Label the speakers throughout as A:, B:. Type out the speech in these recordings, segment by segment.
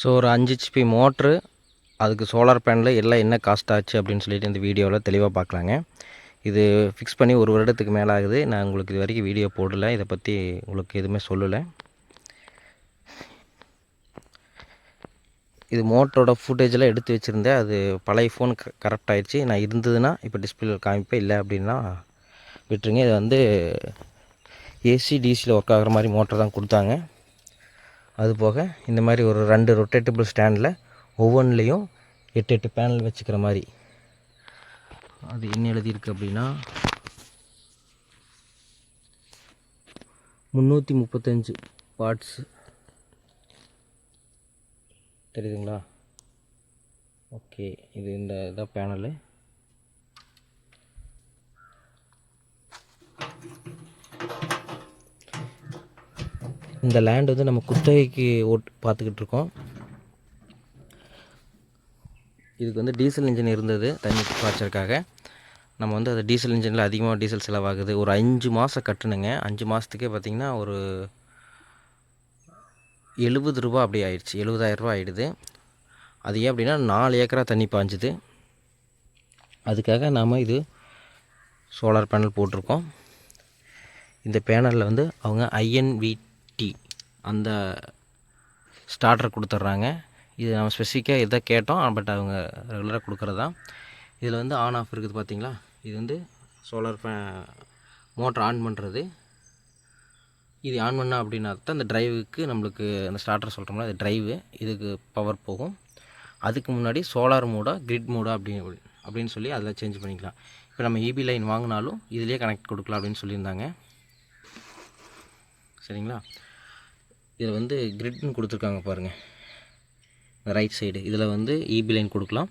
A: So ஒரு அஞ்சு HP motor அதுக்கு சோலார் பேனல் எல்லாம் என்ன காஸ்ட் ஆச்சு அப்படின்னு சொல்லிட்டு இந்த வீடியோவில் தெளிவாக பார்க்கலாங்க இது ஃபிக்ஸ் பண்ணி ஒரு வருடத்துக்கு மேலே ஆகுது. நான் உங்களுக்கு இது வரைக்கும் வீடியோ போடலை. இதை பற்றி உங்களுக்கு எதுவுமே சொல்லலை. இது மோட்டரோட ஃபுட்டேஜெலாம் எடுத்து வச்சுருந்தேன். அது பழைய ஃபோன் கரெக்ட் ஆயிடுச்சு. நான் இருந்ததுன்னா இப்போ டிஸ்பிளே காமிப்பேன் இல்லை அப்படின்னா விட்டுருங்க. இது வந்து ஏசி டிசியில் ஒர்க் ஆகிற மாதிரி மோட்டர் தான் கொடுத்தாங்க. அது போக இந்த மாதிரி ஒரு ரெண்டு ரொட்டேட்டபிள் ஸ்டாண்டில் ஒவ்வொன்றுலேயும் எட்டு எட்டு பேனல் வச்சுக்கிற மாதிரி. அது என்ன எழுதியிருக்கு அப்படின்னா முந்நூற்றி முப்பத்தஞ்சு வாட்ஸ் தெரியுதுங்களா? ஓகே இது இந்த இதான் பேனலு இந்த லேண்ட் வந்து நம்ம குத்தகைக்கு ஓட் பார்த்துக்கிட்டு இருக்கோம் இதுக்கு வந்து டீசல் இன்ஜின் இருந்தது தண்ணி பாய்ச்சறதுக்காக. நம்ம வந்து அது டீசல் இன்ஜினில் அதிகமாக டீசல் செலவாகுது. ஒரு அஞ்சு மாதம் கட்டணுங்க. அஞ்சு மாதத்துக்கே பார்த்திங்கன்னா ஒரு எழுபது ரூபா அப்படி ஆயிடுச்சு. எழுபதாயிரரூபா ஆகிடுது அது ஏன் அப்படின்னா நாலு ஏக்கரா தண்ணி பாய்ஞ்சுது. அதுக்காக நாம் இது சோலார் பேனல் போட்டிருக்கோம். இந்த பேனலில் வந்து அவங்க ஐஎன்வி அந்த ஸ்டார்டர் கொடுத்துட்றாங்க. இது நம்ம ஸ்பெசிஃபிக்காக இதை கேட்டோம் பட் அவங்க ரெகுலராக கொடுக்குறது. தான் இதில் வந்து ஆன் ஆஃப் இருக்குது பார்த்தீங்களா இது வந்து சோலார் ஃபே மோட்டர் ஆன் பண்ணுறது இது ஆன் பண்ணால் அப்படின்னா தான் அந்த ட்ரைவுக்கு நம்மளுக்கு அந்த ஸ்டார்டர் சொல்கிறோம்ல அது ட்ரைவு இதுக்கு பவர் போகும். அதுக்கு முன்னாடி சோலார் மோடா கிரிட் மூடா அப்படி அப்படின்னு சொல்லி அதில் சேஞ்ச் பண்ணிக்கலாம். இப்போ நம்ம இபி லைன் வாங்கினாலும் இதுலேயே கனெக்ட் கொடுக்கலாம் அப்படின்னு சொல்லியிருந்தாங்க. சரிங்களா? இதில் வந்து கிரிட்னு கொடுத்துருக்காங்க பாருங்கள் ரைட் சைடு இதில் வந்து இபி லைன் கொடுக்கலாம்.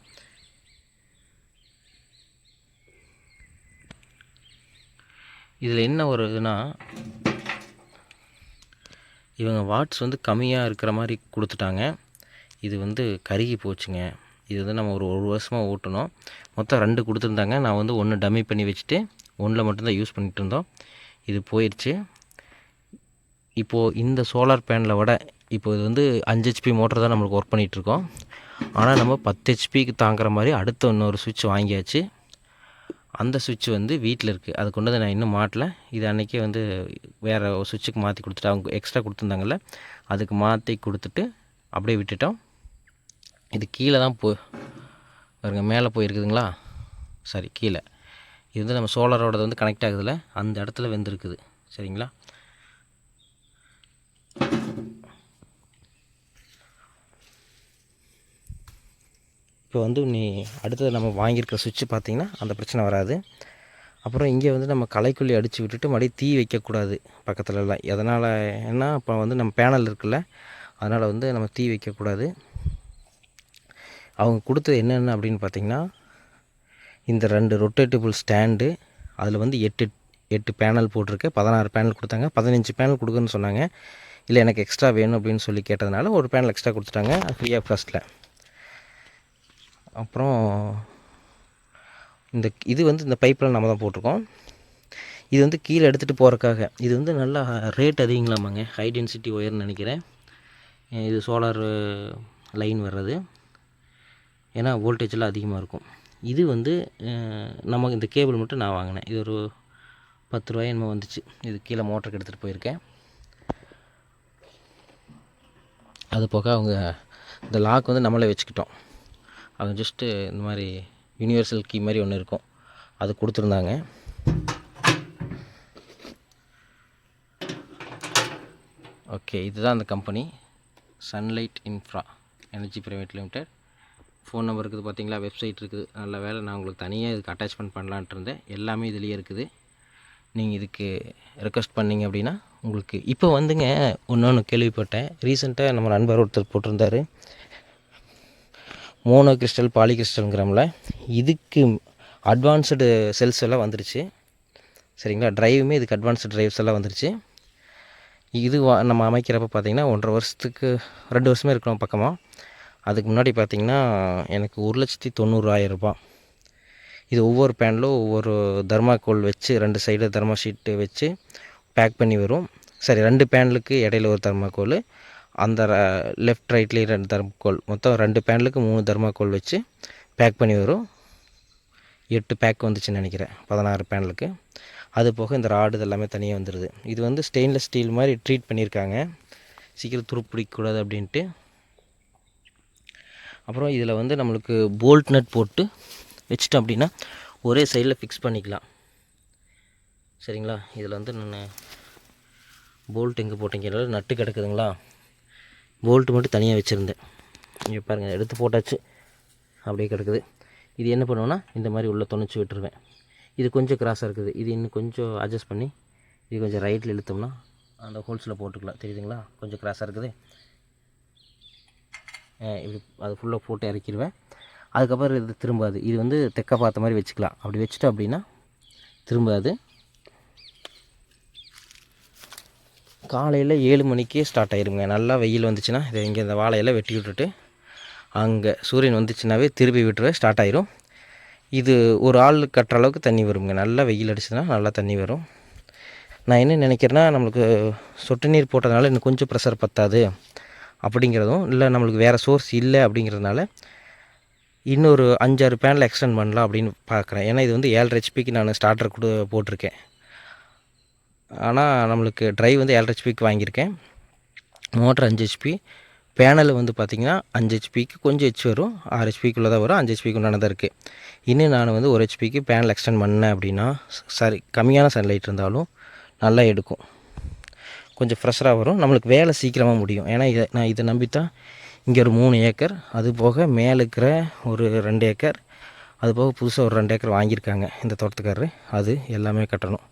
A: இதில் என்ன ஒரு இதுனா இவங்க வாட்ஸ் வந்து கம்மியாக இருக்கிற மாதிரி கொடுத்துட்டாங்க. இது வந்து கருகி போச்சுங்க. இது வந்து நம்ம ஒரு ஒரு வருஷமாக ஓட்டணும். மொத்தம் ரெண்டு கொடுத்துருந்தாங்க. நான் வந்து ஒன்று டம்மி பண்ணி வச்சுட்டு ஒன்றில் மட்டும்தான் யூஸ் பண்ணிகிட்டு இருந்தோம். இது போயிடுச்சு இப்போது இந்த சோலார் பேனலை விட இப்போ இது வந்து அஞ்சு ஹெச்பி மோட்டர் தான் நம்மளுக்கு ஒர்க் பண்ணிகிட்ருக்கோம் ஆனால் நம்ம பத்து ஹெச்பிக்கு தாங்குற மாதிரி அடுத்த இன்னொரு சுவிட்ச் வாங்கியாச்சு. அந்த சுவிட்ச் வந்து வீட்டில் இருக்குது அது கொண்டு வந்து நான் இன்னும் மாட்டல. இது அன்றைக்கே வந்து வேறு சுவிட்சுக்கு மாற்றி கொடுத்துட்டு அவங்க எக்ஸ்ட்ரா கொடுத்துருந்தாங்கல்ல அதுக்கு மாற்றி கொடுத்துட்டு அப்படியே விட்டுட்டோம். இது கீழே தான் போ வருங்க மேலே போயிருக்குதுங்களா? சரி கீழே. இது வந்து நம்ம சோலாரோடது வந்து கனெக்ட் ஆகுதுல்ல அந்த இடத்துல வெந்திருக்குது. சரிங்களா? இப்போ வந்து நீ அடுத்தது நம்ம வாங்கியிருக்கிற சுவிட்சு பார்த்திங்கன்னா அந்த பிரச்சனை வராது. அப்புறம் இங்கே வந்து நம்ம களைக்குள்ளி அடித்து விட்டுட்டு மறுபடியும் தீ வைக்கக்கூடாது பக்கத்துலலாம். எதனால் ஏன்னா இப்போ வந்து நம்ம பேனல் இருக்குல்ல அதனால் வந்து நம்ம தீ வைக்கக்கூடாது. அவங்க கொடுத்தது என்னென்ன அப்படின்னு பார்த்திங்கன்னா இந்த ரெண்டு ரொட்டேட்டபிள் ஸ்டாண்டு அதில் வந்து எட்டு எட்டு பேனல் போட்டிருக்கு. பதினாறு பேனல் கொடுத்தாங்க. பதினஞ்சு பேனல் கொடுக்குன்னு சொன்னாங்க. இல்லை எனக்கு எக்ஸ்ட்ரா வேணும் அப்படின்னு சொல்லி கேட்டதுனால ஒரு பேனல் எக்ஸ்ட்ரா கொடுத்துட்டாங்க. ஃப்ரீ ஆஃப் காஸ்ட்டில் அப்புறம் இந்த இது வந்து இந்த பைப்பில் நம்ம தான் போட்டிருக்கோம். இது வந்து கீழே எடுத்துகிட்டு போகிறக்காக இது வந்து நல்லா ரேட் அதிகங்களாமாங்க. ஹை டென்சிட்டி ஒயர்னு நினைக்கிறேன். இது சோலார் லைன் வர்றது. ஏன்னா வோல்டேஜெல்லாம் அதிகமாக இருக்கும். இது வந்து நம்ம இந்த கேபிள் மட்டும் நான் வாங்கினேன். இது ஒரு பத்து ரூபாய் என்னமோ வந்துச்சு. இது கீழே மோட்டருக்கு எடுத்துகிட்டு போயிருக்கேன். அது போக அவங்க இந்த லாக் வந்து நம்மளே வச்சுக்கிட்டோம். அவங்க ஜஸ்ட்டு இந்த மாதிரி யூனிவர்சல் கீ மாதிரி ஒன்று இருக்கும். அது கொடுத்துருந்தாங்க. ஓகே இதுதான் அந்த company Sunlight Infra Energy private limited phone number இருக்குது பார்த்தீங்களா வெப்சைட் இருக்குது. நல்ல வேலை நான் உங்களுக்கு தனியாக இதுக்கு அட்டாச்மெண்ட் பண்ணலான்ட்டு இருந்தேன். எல்லாமே இதுலேயே இருக்குது. நீங்கள் இதுக்கு ரெக்வஸ்ட் பண்ணிங்க அப்படின்னா உங்களுக்கு இப்போ வந்துங்க ஒன்று ஒன்று கேள்விப்பட்டேன். ரீசெண்டாக நம்ம நண்பர் ஒருத்தர் போட்டிருந்தாரு. மோனோ கிறிஸ்டல் பாலி கிறிஸ்டல்ங்கிறோம்ல இதுக்கு அட்வான்ஸ்டு செல்ஸ் எல்லாம் வந்துருச்சு. சரிங்களா? ட்ரைவுமே இதுக்கு அட்வான்ஸ்டு ட்ரைவ்ஸ் எல்லாம் வந்துருச்சு. இது வா- நம்ம அமைக்கிறப்ப பார்த்திங்கன்னா ஒன்றரை வருஷத்துக்கு ரெண்டு வருஷமே இருக்கணும் பக்கமாக அதுக்கு முன்னாடி பார்த்திங்கன்னா எனக்கு ஒரு லட்சத்தி தொண்ணூறாயிரம் இது ஒவ்வொரு பேனலும் ஒவ்வொரு தர்மாக்கோல் வச்சு ரெண்டு சைடு தர்மா ஷீட்டு வச்சு பேக் பண்ணி வரும். சரி ரெண்டு பேனலுக்கு இடையில ஒரு தர்மாக்கோல் அந்த லெஃப்ட் ரைட்லேயும் ரெண்டு தர்மக்கோல் மொத்தம் ரெண்டு பேனலுக்கு மூணு தர்மாக்கோல் வச்சு பேக் பண்ணி வரும். எட்டு பேக் வந்துச்சுன்னு நினைக்கிறேன் பதினாறு பேனலுக்கு அது போக இந்த ராடு இதெல்லாமே தனியாக வந்துடுது இது வந்து ஸ்டெயின்லெஸ் ஸ்டீல் மாதிரி ட்ரீட் பண்ணியிருக்காங்க. சீக்கிரம் துருப்பிடிக்கக்கூடாது அப்படின்ட்டு. அப்புறம் இதில் வந்து நம்மளுக்கு போல்ட் நட் போட்டு வச்சிட்டோம் அப்படின்னா ஒரே சைடில் ஃபிக்ஸ் பண்ணிக்கலாம். சரிங்களா? இதில் வந்து நான் போல்ட் எங்கே போட்டிங்கிறது நட்டு கிடக்குதுங்களா? போல்ட்டு மட்டும் தனியாக வச்சுருந்தேன். இங்கே பாருங்கள் எடுத்து போட்டாச்சு. அப்படியே கிடக்குது. இது என்ன பண்ணுவேன்னா இந்த மாதிரி உள்ளே துணைச்சி விட்டுருவேன். இது கொஞ்சம் கிராஸாக இருக்குது. இது இன்னும் கொஞ்சம் அட்ஜஸ்ட் பண்ணி இது கொஞ்சம் ரைட்டில் இழுத்தோம்னா அந்த ஹோல்ஸில் போட்டுக்கலாம். தெரியுதுங்களா? கொஞ்சம் கிராஸாக இருக்குது. இப்படி அது ஃபுல்லாக போட்டு இறக்கிடுவேன். அதுக்கப்புறம் இது திரும்பாது. இது வந்து தெக்க பார்த்த மாதிரி வச்சுக்கலாம். அப்படி வச்சுட்டோம் அப்படின்னா திரும்பாது. காலையில் ஏழு மணிக்கே ஸ்டார்ட் ஆயிருங்க. நல்லா வெயில் வந்துச்சுன்னா இதை இங்கே இந்த வாழையெல்லாம் வெட்டி விட்டுட்டு அங்கே சூரியன் வந்துச்சுனாவே திருப்பி விட்டுற ஸ்டார்ட் ஆயிரும். இது ஒரு ஆள் கட்டுற அளவுக்கு தண்ணி வருங்க. நல்லா வெயில் அடிச்சுதுன்னா நல்லா தண்ணி வரும். நான் என்ன நினைக்கிறேன்னா நம்மளுக்கு சொட்டு நீர் போட்டதுனால இன்னும் கொஞ்சம் ப்ரெஷர் பத்தாது அப்படிங்கிறதும் இல்லை நம்மளுக்கு வேறு சோர்ஸ் இல்லை அப்படிங்கிறதுனால இன்னொரு அஞ்சாறு பேனில் எக்ஸ்டெண்ட் பண்ணலாம் அப்படின்னு பார்க்குறேன். ஏன்னா இது வந்து ஏழரை ஹெச்பிக்கு நான் ஸ்டார்டர் கொடு போட்டிருக்கேன். ஆனால் நம்மளுக்கு ட்ரைவ் வந்து ஏழரை ஹெச்பிக்கு வாங்கியிருக்கேன். மோட்டர் அஞ்சு ஹெச்பி பேனல் வந்து பார்த்திங்கன்னா அஞ்சு ஹெச்பிக்கு கொஞ்சம் ஹெச் வரும். ஆறு ஹெச்பிக்குள்ளே தான் வரும். அஞ்சு ஹெச்பிக்கு உண்டானதாக இருக்குது இன்னும் நான் வந்து ஒரு ஹெச்பிக்கு பேனல் எக்ஸ்டெண்ட் பண்ணேன் அப்படின்னா சரி கம்மியான சன்லைட் இருந்தாலும் நல்லா எடுக்கும். கொஞ்சம் ஃப்ரெஷ்ஷாக வரும். நம்மளுக்கு வேலை சீக்கிரமாக முடியும். ஏன்னா இதை நான் இதை நம்பித்தான் இங்கே ஒரு மூணு ஏக்கர். அது போக மேலே இருக்கிற ஒரு ரெண்டு ஏக்கர். அது போக புதுசாக ஒரு ரெண்டு ஏக்கர் வாங்கியிருக்காங்க இந்த தோட்டத்துக்காரரு. அது எல்லாமே கட்டணும்.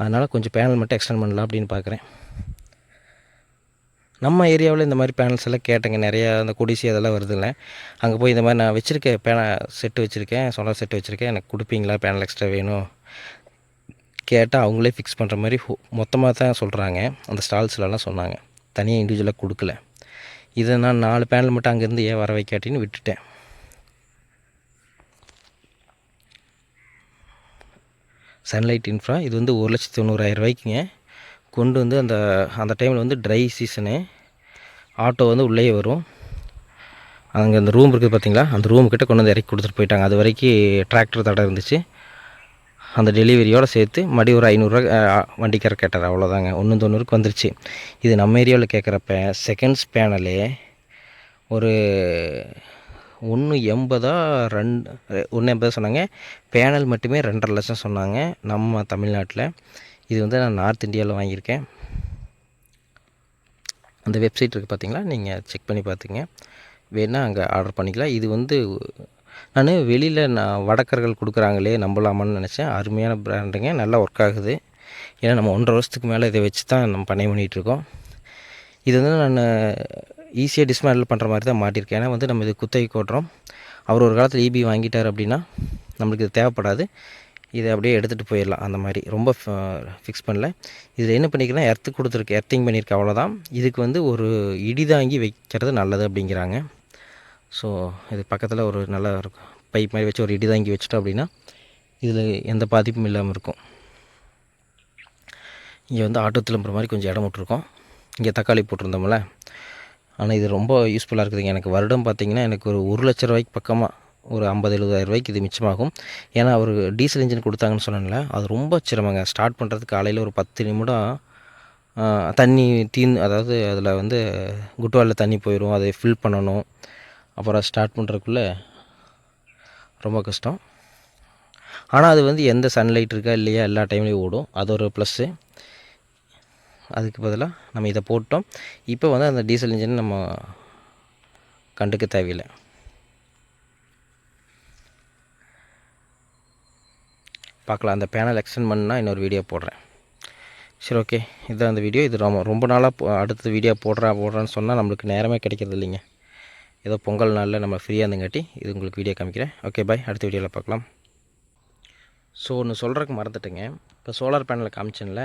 A: அதனால் கொஞ்சம் பேனல் மட்டும் எக்ஸ்டெண்ட் பண்ணலாம் அப்படின்னு பார்க்குறேன். நம்ம ஏரியாவில் இந்த மாதிரி பேனல்ஸ் எல்லாம் கேட்டேங்க நிறையா அந்த குடிசி அதெல்லாம் வருதுல்ல அங்கே போய் இந்த மாதிரி நான் வச்சுருக்கேன் பேன செட்டு வச்சுருக்கேன் சோலார் செட்டு வச்சுருக்கேன். எனக்கு கொடுப்பீங்களா பேனல் எக்ஸ்ட்ரா வேணும்? கேட்டால் அவங்களே ஃபிக்ஸ் பண்ணுற மாதிரி மொத்தமாக தான் சொல்கிறாங்க அந்த ஸ்டால்ஸ்லலாம் சொன்னாங்க. தனியாக இண்டிவிஜுவலாக கொடுக்கல. இதை நான் நாலு பேனல் மட்டும் அங்கேருந்து ஏன் வர வைக்காட்டின்னு விட்டுட்டேன். சன்லைட் இன்ஃப்ரா இது வந்து ஒரு லட்சத்தி தொண்ணூறாயிரம் ரூபாய்க்குங்க. கொண்டு வந்து அந்த அந்த டைமில் வந்து ட்ரை சீசனு ஆட்டோ வந்து உள்ளேயே வரும். அங்கே அந்த ரூம் இருக்குது பார்த்தீங்களா? அந்த ரூமுக்கிட்ட கொண்டு வந்து இறக்கி கொடுத்துட்டு போயிட்டாங்க. அது வரைக்கும் டிராக்டர் தடை இருந்துச்சு. அந்த டெலிவரியோடு சேர்த்து மடி ஒரு ஐநூறுரூவா வண்டிக்கார கேட்டார். அவ்வளோதாங்க ஒன்று தொண்ணூறுக்கு வந்துருச்சு. இது நம்ம ஏரியாவில் கேட்குறப்ப செகண்ட்ஸ் பேனலே ஒரு ஒன்று எண்பதா ரெண்டு ஒன்று எண்பதா சொன்னாங்க. பேனல் மட்டுமே ரெண்டரை லட்சம் சொன்னாங்க நம்ம தமிழ்நாட்டில். இது வந்து நான் நார்த் இந்தியாவில் வாங்கியிருக்கேன். அந்த வெப்சைட் இருக்குது பார்த்தீங்களா நீங்கள் செக் பண்ணி பார்த்துங்க வேணால் அங்கே ஆர்டர் பண்ணிக்கலாம். இது வந்து நான் வெளியில் நான் வடக்கர்கள் கொடுக்குறாங்களே நம்பலாமான்னு நினச்சேன். அருமையான பிராண்டுங்க நல்லா ஒர்க் ஆகுது. ஏன்னா நம்ம ஒன்றரை வருஷத்துக்கு மேலே இதை வச்சு தான் நம்ம பண்ணி பண்ணிகிட்ருக்கோம் இது வந்து நான் ஈஸியாக டிஸ்மேண்டில் பண்ணுற மாதிரி தான் மாட்டியிருக்கேன் ஏன்னா வந்து நம்ம இது குத்தகைக்கு ஓட்டுறோம் அவர் ஒரு காலத்தில் இபி வாங்கிட்டார் அப்படின்னா நம்மளுக்கு இது தேவைப்படாது. இதை அப்படியே எடுத்துகிட்டு போயிடலாம். அந்த மாதிரி ரொம்ப ஃபிக்ஸ் பண்ணல. இதில் என்ன பண்ணிக்கிறேன் எர்த்து கொடுத்துருக்கு. எர்த்திங் பண்ணியிருக்க அவ்வளோதான் இதுக்கு வந்து ஒரு இடிதாங்கி வைக்கிறது நல்லது அப்படிங்கிறாங்க. ஸோ இது பக்கத்தில் ஒரு நல்ல பைப் மாதிரி வச்சு ஒரு இடிதாங்கி வச்சுட்டோம் அப்படின்னா இதில் எந்த பாதிப்பும் இல்லாமல் இருக்கும். இங்கே வந்து ஆட்டோ திரும்புற மாதிரி கொஞ்சம் இடம் விட்டுருக்கோம். இங்கே தக்காளி போட்டிருந்தோம்ல. ஆனால் இது ரொம்ப யூஸ்ஃபுல்லாக இருக்குதுங்க. எனக்கு வருடம் பார்த்திங்கன்னா எனக்கு ஒரு ஒரு லட்ச ரூபாய்க்கு பக்கமாக ஒரு ஐம்பது எழுபதாயிரம் ரூபாய்க்கு இது மிச்சமாகும். ஏன்னா அவர் டீசல் இன்ஜின் கொடுத்தாங்கன்னு சொன்னேன்ல அது ரொம்ப சிரமங்க. ஸ்டார்ட் பண்ணுறதுக்கு காலையில் ஒரு பத்து நிமிடம் தண்ணி தீன் அதாவது அதில் வந்து குட்டுவாலில் தண்ணி போயிடும் அதை ஃபில் பண்ணணும். அப்புறம் ஸ்டார்ட் பண்ணுறதுக்குள்ளே ரொம்ப கஷ்டம். ஆனால் அது வந்து எந்த சன்லைட் இருக்கா இல்லையா எல்லா டைம்லேயும் ஓடும். அது ஒரு ப்ளஸ்ஸு அதுக்கு பதிலாக நம்ம இதை போட்டோம். இப்போ வந்து அந்த டீசல் இன்ஜின் நம்ம கண்டுக்க தேவையில்லை. பார்க்கலாம் அந்த பேனல் எக்ஸ்டெண்ட் பண்ணால் இன்னொரு வீடியோ போடுறேன். சரி ஓகே இதுதான் அந்த வீடியோ இது ரொம்ப ரொம்ப நாளாக அடுத்த வீடியோ போடுறேன் போடுறேன்னு சொன்னால் நம்மளுக்கு நேரமே கிடைக்கிறது இல்லைங்க. ஏதோ பொங்கல் நாளில் நம்ம ஃப்ரீயாக இருந்தங்காட்டி இது உங்களுக்கு வீடியோ காமிக்கிறேன். ஓகே பாய் அடுத்த வீடியோவில் பார்க்கலாம். ஸோ ஒன்று சொல்கிறதுக்கு மறந்துட்டுங்க. இப்போ சோலார் பேனலை காமிச்சேன்ல.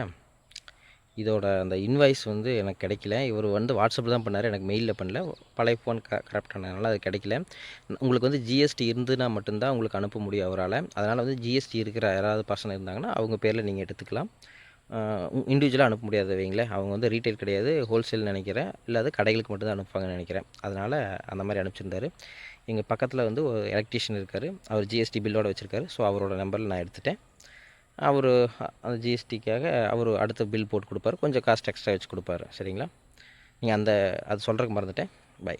A: இதோட அந்த இன்வாய்ஸ் வந்து எனக்கு கிடைக்கல. இவர் வந்து வாட்ஸ்அப்பில் தான் பண்ணார். எனக்கு மெயிலில் பண்ணல. பழைய ஃபோன் க கரெக்ட் ஆனதுனால அது கிடைக்கல. உங்களுக்கு வந்து ஜிஎஸ்டி இருந்துன்னா மட்டும்தான் உங்களுக்கு அனுப்ப முடியும் அவரால். அதனால் வந்து ஜிஎஸ்டி இருக்கிற யாராவது பர்சன் இருந்தாங்கன்னா அவங்க பேரில் நீங்கள் எடுத்துக்கலாம். இண்டிவிஜுவலாக அனுப்ப முடியாது வைங்களேன். அவங்க வந்து ரீட்டைல் கிடையாது. ஹோல்சேல் நினைக்கிறேன். இல்லாத கடைகளுக்கு மட்டும்தான் அனுப்புவாங்கன்னு நினைக்கிறேன். அதனால் அந்த மாதிரி அனுப்பிச்சிருந்தாரு. எங்கள் பக்கத்தில் வந்து ஒரு எலக்ட்ரீஷியன் இருக்கார். அவர் ஜிஎஸ்டி பில்லோட வச்சுருக்காரு. ஸோ அவரோட நம்பரில் நான் எடுத்துட்டேன். அவர் அந்த ஜிஎஸ்டிக்காக அவர் அடுத்த பில் போட்டு கொடுப்பாரு. கொஞ்சம் காஸ்ட் எக்ஸ்ட்ரா வச்சு கொடுப்பாரு. சரிங்களா? நீங்கள் அந்த அது சொல்கிறதுக்கு மறந்துட்டேன். பை